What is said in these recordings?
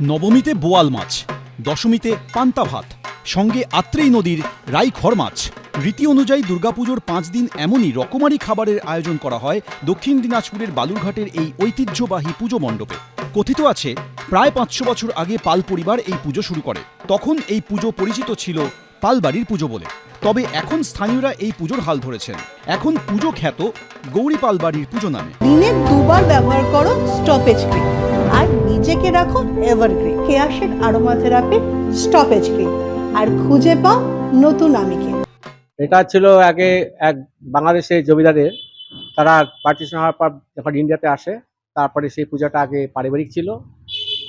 নবমীতে বোয়াল মাছ, দশমীতে পান্তা ভাত, সঙ্গে আত্রেই নদীর রাইখর মাছ। রীতি অনুযায়ী দুর্গাপুজোর পাঁচ দিন এমনই রকমারি খাবারের আয়োজন করা হয় দক্ষিণ দিনাজপুরের বালুরঘাটের এই ঐতিহ্যবাহী পুজো মণ্ডপে। কথিত আছে, প্রায় পাঁচশো বছর আগে পাল পরিবার এই পুজো শুরু করে। তখন এই পুজো পরিচিত ছিল পালবাড়ির পুজো বলে। তবে এখন স্থানীয়রা এই পুজোর হাল ধরেছেন। এখন পুজো খ্যাত গৌরী পালবাড়ির পুজো নামে। দিনে দুবার ব্যবহার করো স্টপেজ ক্রিম। আর নিজেকে রাখো evergreen কেয়াশের aroma therapy stop age cream আর খুঁজে পাও নতুন আমিকে এটা ছিল আগে এক বাংলাদেশের জমিদারের। তারা পার্টিশন হওয়ার পর যখন ইন্ডিয়াতে আসে তারপরে সেই পূজাটা আগে পারিবারিক ছিল।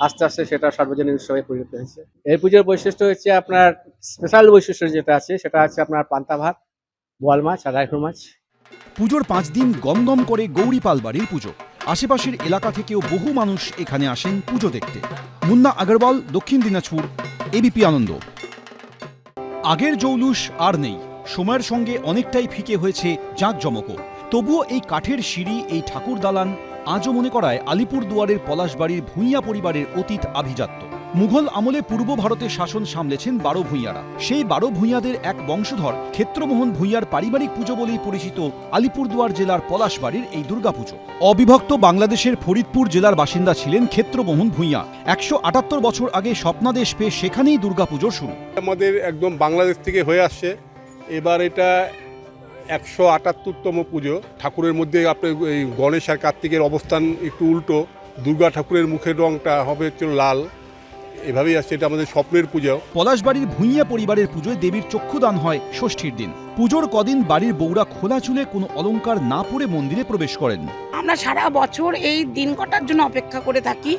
আস্তে আস্তে সেটা সর্বজনীন উৎসবে পরিণত হয়েছে। এই পুজোর বৈশিষ্ট্য হচ্ছে আপনার স্পেশাল বৈশিষ্ট্য যেটা আছে সেটা আছে আপনার পান্তা ভাত বোয়াল মাছ আর রাইফল মাছ। পুজোর পাঁচ দিন গম গম করে গৌরী পালবাড়ির পুজো। আশেপাশের এলাকা থেকেও বহু মানুষ এখানে আসেন পুজো দেখতে। মুন্না আগরওয়াল, দক্ষিণ দিনাজপুর এবিপি আনন্দ। আগের জৌলুস আর নেই। সময়ের সঙ্গে অনেকটাই ফিকে হয়েছে জাঁকজমকও। তবুও এই কাঠের সিঁড়ি, এই ঠাকুর দালান আজও মনে করায় আলিপুর দুয়ারের পলাশবাড়ির ভূঁইয়া পরিবারের অতীত আভিজাত্য। মুঘল আমলে পূর্ব ভারতে শাসন সামলেছেন বারো ভূঁইয়ারা। সেই বারো ভূঁইয়াদের এক বংশধর ক্ষেত্রমোহন ভূঁইয়ার পারিবারিক পুজো বলেই পরিচিত আলিপুরদুয়ার জেলার পলাশবাড়ির এই দুর্গাপুজো। অবিভক্ত বাংলাদেশের ফরিদপুর জেলার বাসিন্দা ছিলেন ক্ষেত্রমোহন ভূঁইয়া। একশো আটাত্তর বছর আগে স্বপ্নাদেশ পেয়ে সেখানেই দুর্গাপুজোর শুরু। আমাদের একদম বাংলাদেশ থেকে হয়ে আসছে। এবার এটা একশো আটাত্তরতম পুজো। ঠাকুরের মধ্যে আপনার এই গণেশ আর কার্তিকের অবস্থান একটু উল্টো। দুর্গা ঠাকুরের মুখের রংটা হবে হচ্ছে লাল। এভাবেই আসছে এটা আমাদের স্বপ্নের পুজো। পলাশবাড়ির ভূঁইয়া পরিবারের পুজোয় দেবীর চক্ষুদান হয় ষষ্ঠীর দিন। পুজোর কদিন বাড়ির বউরা খোলা চুলে কোনো অলংকার না পরে মন্দিরে প্রবেশ করেন। আমরা সারা বছর এই দিন কটার জন্য অপেক্ষা করে থাকি।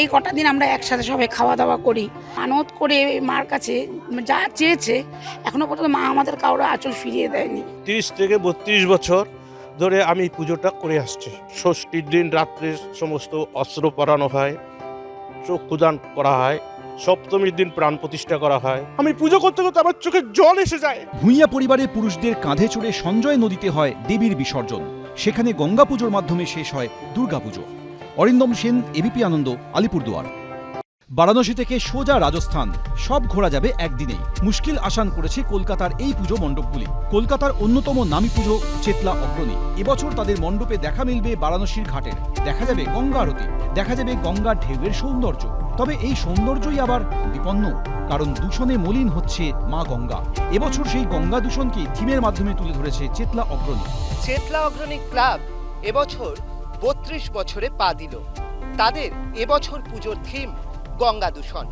এই কটা দিন আমরা একসাথে সবাই খাওয়া দাওয়া করি। মানত করে মার কাছে যা চেয়েছে এখনও পর্যন্ত মা আমাদের কাউরে আঁচল ফিরিয়ে দেয়নি। তিরিশ থেকে বত্রিশ বছর ধরে আমি এই পুজোটা করে আসছি। ষষ্ঠীর দিন রাত্রে সমস্ত অস্ত্র পরানো হয়। চক্ষুদান করা হয় সপ্তমীর দিন প্রাণ প্রতিষ্ঠা করা হয়। আমি পুজো করতে করতে আমার চোখে জল এসে যায়। ভূঁইয়া পরিবারের পুরুষদের কাঁধে চড়ে সঞ্জয় নদীতে হয় দেবীর বিসর্জন। সেখানে গঙ্গা পুজোর মাধ্যমে শেষ হয় দুর্গাপুজো। অরিন্দম সেন এবিপি আনন্দ আলিপুরদুয়ার। বারাণসী থেকে সোজা রাজস্থান। সব ঘোরা যাবে একদিনেই। মুশকিল আসান করেছে কলকাতার এই পুজো মণ্ডপগুলি। কলকাতার অন্যতম নামী পুজো চেতলা অগ্রণী। এবছর তাদের মণ্ডপে দেখা মিলবে বারাণসীর ঘাটের। দেখা যাবে গঙ্গা আরতি। দেখা যাবে গঙ্গার ঢেউয়ের সৌন্দর্য। তবে এই সৌন্দর্যই আবার বিপন্ন, কারণ দূষণে মলিন হচ্ছে মা গঙ্গা। এবছর সেই গঙ্গা দূষণকে থিমের মাধ্যমে তুলে ধরেছে চেতলা অগ্রণী। চেতলা অগ্রণী ক্লাব এবছর বত্রিশ বছরে পা দিল। তাদের এবছর পুজোর থিম গঙ্গা দূষণ।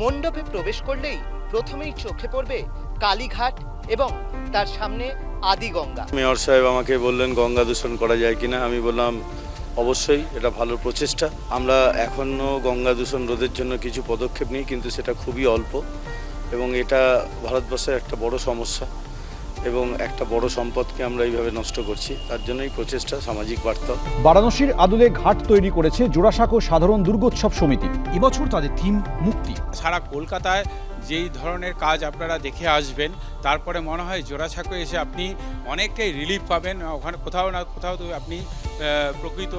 মণ্ডপে প্রবেশ করলেই প্রথমেই চোখে পড়বে কালীঘাট এবং তার সামনে আদি গঙ্গা মেয়র সাহেব আমাকে বললেন, গঙ্গা দূষণ করা যায় কিনা? আমি বললাম, অবশ্যই, এটা ভালো প্রচেষ্টা। আমরা এখনও গঙ্গা দূষণ রোধের জন্য কিছু পদক্ষেপ নিই, কিন্তু সেটা খুবই অল্প এবং এটা ভারতবর্ষের একটা বড় সমস্যা। এবং একটা বড় সম্পদকে আমরা এইভাবে নষ্ট করছি তার জন্যই প্রচেষ্টা সামাজিক বার্তা। বারাণসীর আদলে ঘাট তৈরি করেছে জোড়াসাঁকো সাধারণ দুর্গোৎসব সমিতি। এবছর তাদের থিম মুক্তি। সারা কলকাতায় যেই ধরনের কাজ আপনারা দেখে আসবেন তারপরে মনে হয় জোড়াসাঁকো এসে আপনি অনেকটাই রিলিফ পাবেন। ওখানে কোথাও না কোথাও তো আপনি প্রকৃত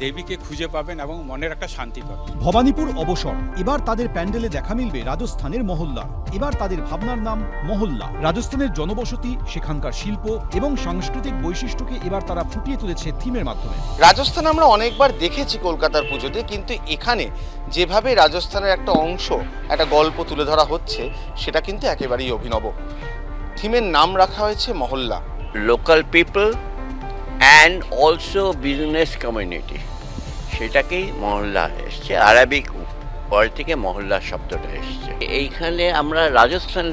দেবীকে খুঁজে পাবেন এবং মনের একটা শান্তি পাবেন। ভবানীপুর অবসর। এবার তাদের প্যান্ডেলে দেখা মিলবে রাজস্থানের মহল্লা। এবার তাদের ভাবনার নাম মহল্লা। রাজস্থানের জনবসতি সেখানকার শিল্প এবং সাংস্কৃতিক বৈশিষ্ট্যকে এবার তারা ফুটিয়ে তুলেছে থিমের মাধ্যমে। রাজস্থান আমরা অনেকবার দেখেছি কলকাতার পুজোতে কিন্তু এখানে যেভাবে রাজস্থানের একটা অংশ একটা গল্প তুলে ধরা হচ্ছে সেটা কিন্তু একেবারেই অভিনব। থিমের নাম রাখা হয়েছে Mohalla. Local people and also business community সেটাকেই মহল্লা এসছে। আরবিক ওয়ার্ড থেকে মহল্লা শব্দটা এসছে। এইখানে আমরা রাজস্থান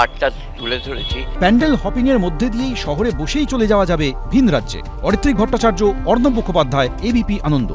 আর্টটা তুলে ধরেছি। প্যান্ডেল হপিং এর মধ্যে দিয়েই শহরে বসেই চলে যাওয়া যাবে ভিন রাজ্যে অরিত্রিক ভট্টাচার্য, অর্ণব মুখোপাধ্যায়, এবিপি আনন্দ।